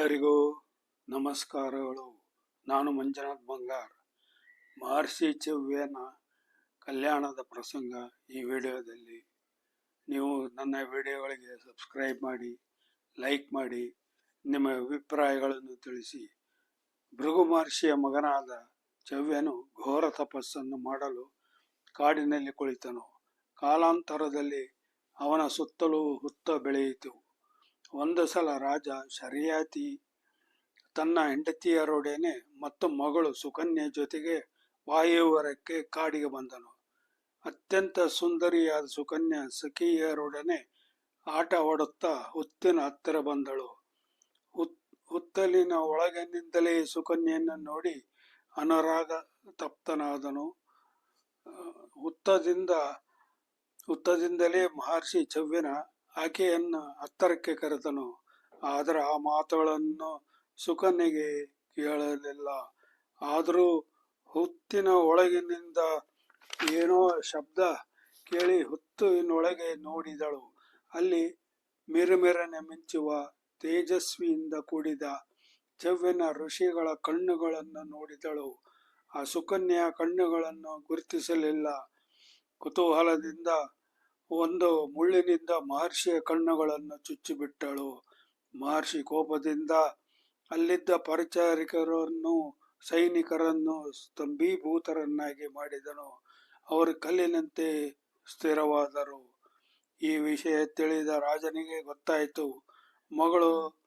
ಎಲ್ಲರಿಗೂ ನಮಸ್ಕಾರಗಳು. ನಾನು ಮಂಜುನಾಥ್ ಬಂಗಾರ್. ಮಹರ್ಷಿ ಚವ್ಯನ ಕಲ್ಯಾಣದ ಪ್ರಸಂಗ ಈ ವಿಡಿಯೋದಲ್ಲಿ. ನೀವು ನನ್ನ ವಿಡಿಯೋಗಳಿಗೆ ಸಬ್ಸ್ಕ್ರೈಬ್ ಮಾಡಿ ಲೈಕ್ ಮಾಡಿ, ನಿಮ್ಮ ಅಭಿಪ್ರಾಯಗಳನ್ನು ತಿಳಿಸಿ. ಭೃಗು ಮಹರ್ಷಿಯ ಮಗನಾದ ಚವ್ಯನು ಘೋರ ತಪಸ್ಸನ್ನು ಮಾಡಲು ಕಾಡಿನಲ್ಲಿ ಕುಳಿತನು. ಕಾಲಾಂತರದಲ್ಲಿ ಅವನ ಸುತ್ತಲೂ ಹುತ್ತ ಬೆಳೆಯಿತು. ಒಂದು ಸಲ ರಾಜ ಶರಿಯಾತಿ ತನ್ನ ಹೆಂಡತಿಯರೊಡನೆ ಮತ್ತು ಮಗಳು ಸುಕನ್ಯೆ ಜೊತೆಗೆ ವಾಯುವರಕ್ಕೆ ಕಾಡಿಗೆ ಬಂದನು. ಅತ್ಯಂತ ಸುಂದರಿಯಾದ ಸುಕನ್ಯಾ ಸಖಿಯರೊಡನೆ ಆಟವಾಡುತ್ತಾ ಹುತ್ತಿನ ಹತ್ತಿರ ಬಂದಳು. ಹುತ್, ಹುತ್ತಲಿನ ಒಳಗಿನಿಂದಲೇ ಸುಕನ್ಯೆಯನ್ನು ನೋಡಿ ಅನುರಾಗ ತಪ್ತನಾದನು. ಹುತ್ತದಿಂದ, ಹುತ್ತದಿಂದಲೇ ಮಹರ್ಷಿ ಚವ್ಯನ ಆಕೆಯನ್ನು ಹತ್ತರಕ್ಕೆ ಕರೆತನು ಆದರೆ ಆ ಮಾತುಗಳನ್ನು ಸುಕನ್ಯೆಗೆ ಕೇಳಲಿಲ್ಲ. ಆದರೂ ಹುತ್ತಿನ ಒಳಗಿನಿಂದ ಏನೋ ಶಬ್ದ ಕೇಳಿ ಹುತ್ತಿನೊಳಗೆ ನೋಡಿದಳು. ಅಲ್ಲಿ ಮಿರುಮಿರನೆ ಮಿಂಚುವ ತೇಜಸ್ವಿಯಿಂದ ಕೂಡಿದ ಚವ್ಯನ ಋಷಿಗಳ ಕಣ್ಣುಗಳನ್ನು ನೋಡಿದಳು. ಆ ಸುಕನ್ಯಾ ಕಣ್ಣುಗಳನ್ನು ಗುರುತಿಸಲಿಲ್ಲ. ಕುತೂಹಲದಿಂದ ಒಂದು ಮುಳ್ಳಿನಿಂದ ಮಹರ್ಷಿಯ ಕಣ್ಣುಗಳನ್ನು ಚುಚ್ಚಿಬಿಟ್ಟಳು. ಮಹರ್ಷಿ ಕೋಪದಿಂದ ಅಲ್ಲಿದ್ದ ಪರಿಚಾರಿಕರನ್ನು, ಸೈನಿಕರನ್ನು ಸ್ತಂಭೀಭೂತರನ್ನಾಗಿ ಮಾಡಿದನು. ಅವರು ಕಲ್ಲಿನಂತೆ ಸ್ಥಿರವಾದರು. ಈ ವಿಷಯ ತಿಳಿದ ರಾಜನಿಗೆ ಗೊತ್ತಾಯಿತು. ಮಗಳು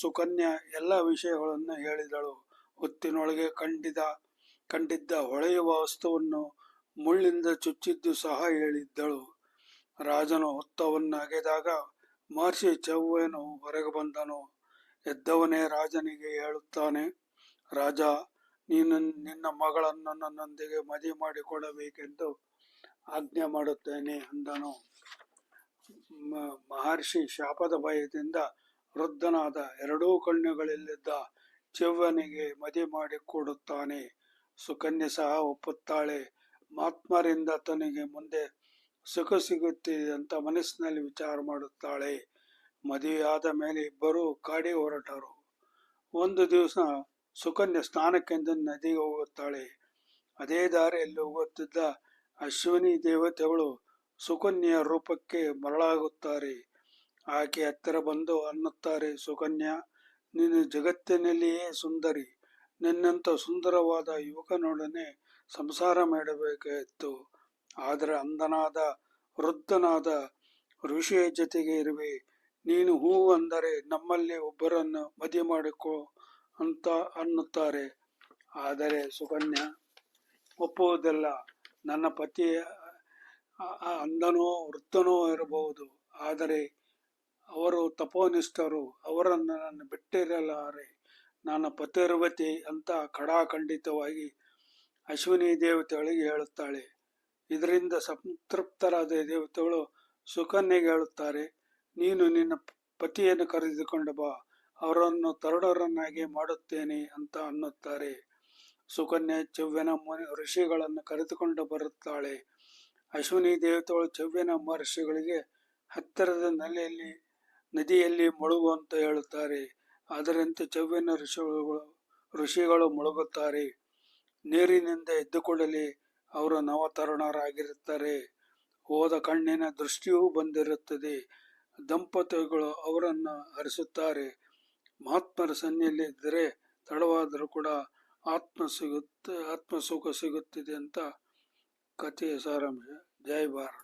ಸುಕನ್ಯಾ ಎಲ್ಲ ವಿಷಯಗಳನ್ನು ಹೇಳಿದಳು. ಹೊತ್ತಿನೊಳಗೆ ಕಂಡಿದ, ಕಂಡಿದ್ದ ಹೊಳೆಯುವ ವಸ್ತುವನ್ನು ಮುಳ್ಳಿಂದ ಚುಚ್ಚಿದ್ದು ಸಹ ಹೇಳಿದ್ದಳು. ರಾಜನು ಹೊತ್ತವನ್ನಗೆದಾಗ ಮಹರ್ಷಿ ಚೌವೇನು ಹೊರಗೆ ಬಂದನು. ಎದ್ದವನೇ ರಾಜನಿಗೆ ಹೇಳುತ್ತಾನೆ, ರಾಜ, ನೀನು ನಿನ್ನ ಮಗಳನ್ನು ನನ್ನೊಂದಿಗೆ ಮದುವೆ ಮಾಡಿಕೊಡಬೇಕೆಂದು ಆಜ್ಞೆ ಮಾಡುತ್ತೇನೆ ಅಂದನು. ಮಹರ್ಷಿ ಶಾಪದ ಭಯದಿಂದ ವೃದ್ಧನಾದ ಎರಡೂ ಕಣ್ಣುಗಳಲ್ಲಿದ್ದ ಚೆವ್ವನಿಗೆ ಮದುವೆ ಮಾಡಿಕೊಡುತ್ತಾನೆ. ಸುಕನ್ಯೆ ಸಹ ಒಪ್ಪುತ್ತಾಳೆ ಮಹಾತ್ಮರಿಂದ ತನಗೆ ಮುಂದೆ ಸುಖ ಸಿಗುತ್ತಿದೆ ಅಂತ ಮನಸ್ಸಿನಲ್ಲಿ ವಿಚಾರ ಮಾಡುತ್ತಾಳೆ. ಮದುವೆಯಾದ ಮೇಲೆ ಇಬ್ಬರು ಕಾಡಿ ಹೊರಟರು. ಒಂದು ದಿವಸ ಸುಕನ್ಯೆ ಸ್ನಾನಕ್ಕೆಂದು ನದಿಗೆ ಹೋಗುತ್ತಾಳೆ. ಅದೇ ದಾರಿಯಲ್ಲಿ ಹೋಗುತ್ತಿದ್ದ ಅಶ್ವಿನಿ ದೇವತೆಗಳು ಸುಕನ್ಯೆಯ ರೂಪಕ್ಕೆ ಮರಳಾಗುತ್ತಾರೆ. ಆಕೆ ಹತ್ತಿರ ಬಂದು ಅನ್ನುತ್ತಾರೆ, ಸುಕನ್ಯಾ, ನೀನು ಜಗತ್ತಿನಲ್ಲಿಯೇ ಸುಂದರಿ. ನಿನ್ನಂಥ ಸುಂದರವಾದ ಯುವಕನೊಡನೆ ಸಂಸಾರ ಮಾಡಬೇಕಾಯಿತು. ಆದರೆ ಅಂದನಾದ ವೃದ್ಧನಾದ ಋಷಿಯ ಜೊತೆಗೆ ಇರುವೆ. ನೀನು ಹೂ ಅಂದರೆ ನಮ್ಮಲ್ಲಿ ಒಬ್ಬರನ್ನು ಮದುವೆ ಮಾಡಿಕೊ ಅಂತ ಅನ್ನುತ್ತಾರೆ. ಆದರೆ ಸುಕನ್ಯಾ, ಒಪ್ಪುವುದಿಲ್ಲ. ನನ್ನ ಪತಿಯ ಅಂದನೋ ವೃದ್ಧನೋ ಇರಬಹುದು. ಆದರೆ ಅವರು ತಪೋನಿಷ್ಠರು, ಅವರನ್ನು ನಾನು ಬಿಟ್ಟಿರಲಾರೆ. ನನ್ನ ಪತಿರ್ವತಿ ಅಂತ ಖಡಾಖಂಡಿತವಾಗಿ ಅಶ್ವಿನಿ ದೇವತೆಗಳಿಗೆ ಹೇಳುತ್ತಾಳೆ. ಇದರಿಂದ ಸಂತೃಪ್ತರಾದ ದೇವತೆಗಳು ಸುಕನ್ಯೆಗೆ ಹೇಳುತ್ತಾರೆ, ನೀನು ನಿನ್ನ ಪತಿಯನ್ನು ಕರೆದುಕೊಂಡು ಬಾ, ಅವರನ್ನು ತರುಣರನ್ನಾಗಿ ಮಾಡುತ್ತೇನೆ ಅಂತ ಅನ್ನುತ್ತಾರೆ. ಸುಕನ್ಯೆ ಚವ್ಯನ ಮುನಿ ಋಷಿಗಳನ್ನು ಕರೆದುಕೊಂಡು ಬರುತ್ತಾಳೆ. ಅಶ್ವಿನಿ ದೇವತೆಗಳು ಚವ್ಯನ ಮಹರ್ಷಿಗಳಿಗೆ ಹತ್ತಿರದ ನೆಲೆಯಲ್ಲಿ, ನದಿಯಲ್ಲಿ ಮುಳುಗುವಂತ ಹೇಳುತ್ತಾರೆ. ಅದರಂತೆ ಚವ್ಯನ ಋಷಿಗಳು ಋಷಿಗಳು ಮುಳುಗುತ್ತಾರೆ. ನೀರಿನಿಂದ ಎದ್ದು ಅವರ ಅವರು ನವತರುಣರಾಗಿರುತ್ತಾರೆ. ಹೋದ ಕಣ್ಣಿನ ದೃಷ್ಟಿಯೂ ಬಂದಿರುತ್ತದೆ. ದಂಪತಿಗಳು ಅವರನ್ನು ಹರಿಸುತ್ತಾರೆ. ಮಹಾತ್ಮರ ಸನ್ನಿಯಲ್ಲಿ ಇದ್ದರೆ ತಡವಾದರೂ ಕೂಡ ಆತ್ಮ ಸಿಗುತ್ತೆ, ಆತ್ಮ ಸುಖ ಸಿಗುತ್ತಿದೆ ಅಂತ ಕಥೆಯ ಸಾರಾಂಶ. ಜೈ ಭಾರತ್.